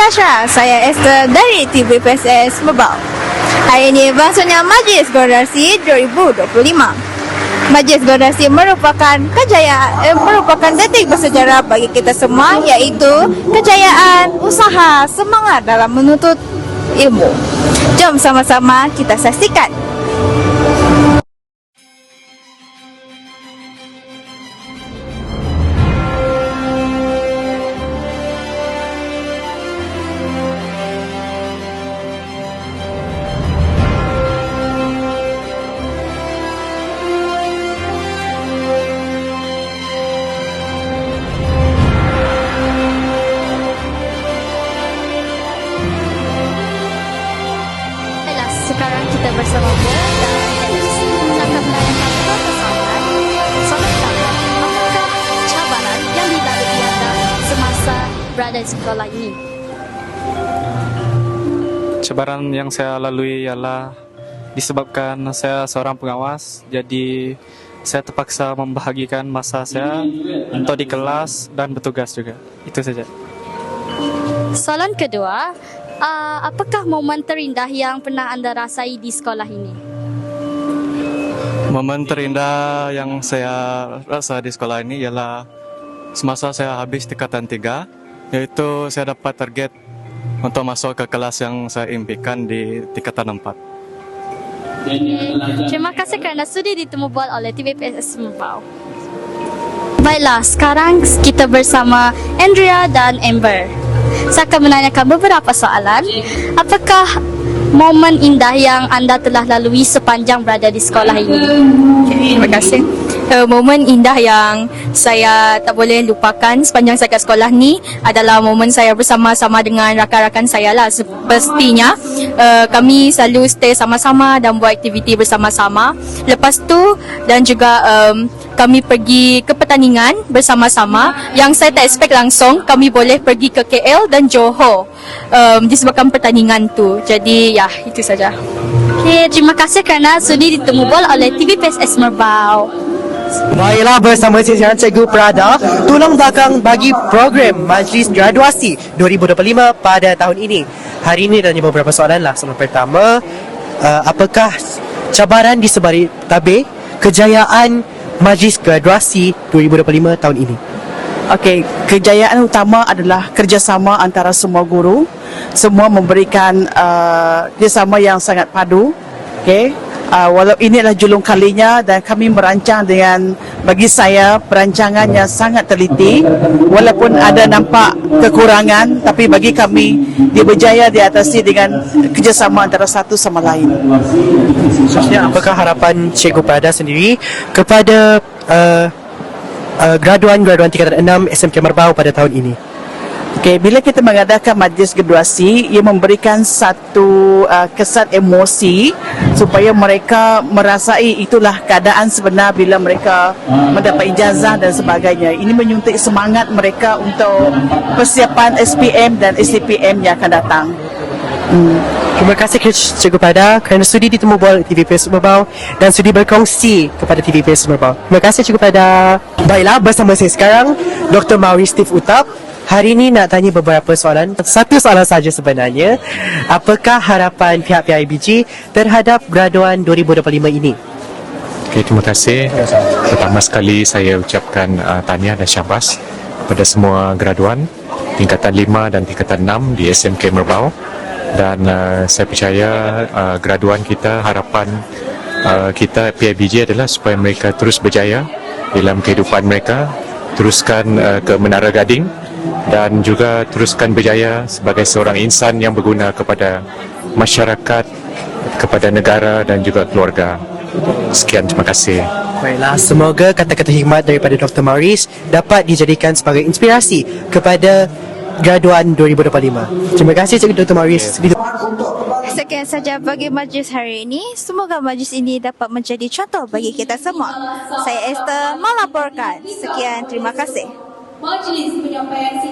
Asra, saya Esther dari TVPSS Mebau. Hari ini berlangsungnya Majlis Koordinasi 2025. Majlis Koordinasi merupakan kejayaan eh, merupakan detik bersejarah bagi kita semua iaitu kejayaan usaha semangat dalam menuntut ilmu. Jom sama-sama kita saksikan. Sekarang kita bersama Bo dan Dennis akan menanyakan kekesalan soalan pertama. Apakah cabaran yang dilalui anda semasa berada di sekolah ini? Cabaran yang saya lalui ialah disebabkan saya seorang pengawas, jadi saya terpaksa membahagikan masa saya untuk di kelas dan bertugas juga. Itu saja. Soalan kedua, uh, apakah momen terindah yang pernah anda rasai di sekolah ini? Momen terindah yang saya rasa di sekolah ini ialah semasa saya habis tingkatan tiga, yaitu saya dapat target untuk masuk ke kelas yang saya impikan di tingkatan empat. Terima kasih kerana sudi ditemu buat oleh TVPS Mempau. Baiklah, sekarang kita bersama Andrea dan Amber. Saya akan menanyakan beberapa soalan. Apakah momen indah yang anda telah lalui sepanjang berada di sekolah ini? Terima kasih. Uh, momen indah yang saya tak boleh lupakan sepanjang saya kat sekolah ni adalah momen saya bersama-sama dengan rakan-rakan saya lah. Pastinya uh, kami selalu stay sama-sama dan buat aktiviti bersama-sama. Lepas tu dan juga um, kami pergi ke pertandingan bersama-sama yang saya tak expect langsung kami boleh pergi ke KL dan Johor um, disebabkan pertandingan tu. Jadi ya itu saja. Okay, terima kasih kerana sudi ditemu buat oleh TVPS Merbau. Baiklah bersama saya Cikgu Prada Tulang belakang bagi program Majlis Graduasi 2025 pada tahun ini Hari ini ada beberapa soalan lah Soalan pertama uh, Apakah cabaran di sebalik tabir Kejayaan Majlis Graduasi 2025 tahun ini Okey, kejayaan utama adalah kerjasama antara semua guru. Semua memberikan uh, kerjasama yang sangat padu. Okey, uh, walau ini adalah julung kalinya dan kami merancang dengan bagi saya perancangan yang sangat teliti. Walaupun ada nampak kekurangan, tapi bagi kami dia berjaya diatasi dengan kerjasama antara satu sama lain. Seterusnya apakah harapan Cikgu Prada sendiri Kepada uh, uh, graduan-graduan tingkatan 6 SMK Merbau pada tahun ini Okey, bila kita mengadakan majlis graduasi, ia memberikan satu uh, kesan emosi supaya mereka merasai itulah keadaan sebenar bila mereka mendapat ijazah dan sebagainya. Ini menyuntik semangat mereka untuk persiapan SPM dan SCPM yang akan datang. Terima kasih Cikgu Prada kerana sudi ditemu bual TVP Merbau dan sudi berkongsi kepada TVP Merbau. Terima kasih Cikgu Prada. Baiklah, bersama saya sekarang Dr. Mauri Steve Utap. Hari ini nak tanya beberapa soalan. Satu soalan saja sebenarnya. Apakah harapan pihak PIBG terhadap graduan 2025 ini? Okay, terima kasih. Pertama sekali saya ucapkan uh, tahniah dan syabas kepada semua graduan tingkatan 5 dan tingkatan 6 di SMK Merbau dan uh, saya percaya uh, graduan kita harapan uh, kita PIBG adalah supaya mereka terus berjaya dalam kehidupan mereka teruskan uh, ke Menara Gading dan juga teruskan berjaya sebagai seorang insan yang berguna kepada masyarakat kepada negara dan juga keluarga sekian terima kasih Baiklah, semoga kata-kata hikmat daripada Dr. Maurice dapat dijadikan sebagai inspirasi kepada graduan 2025. Terima kasih Cikgu Dr. Maurice. Sekian saja bagi majlis hari ini. Semoga majlis ini dapat menjadi contoh bagi kita semua. Saya Esther melaporkan. Sekian, terima kasih. Majlis Penyampaian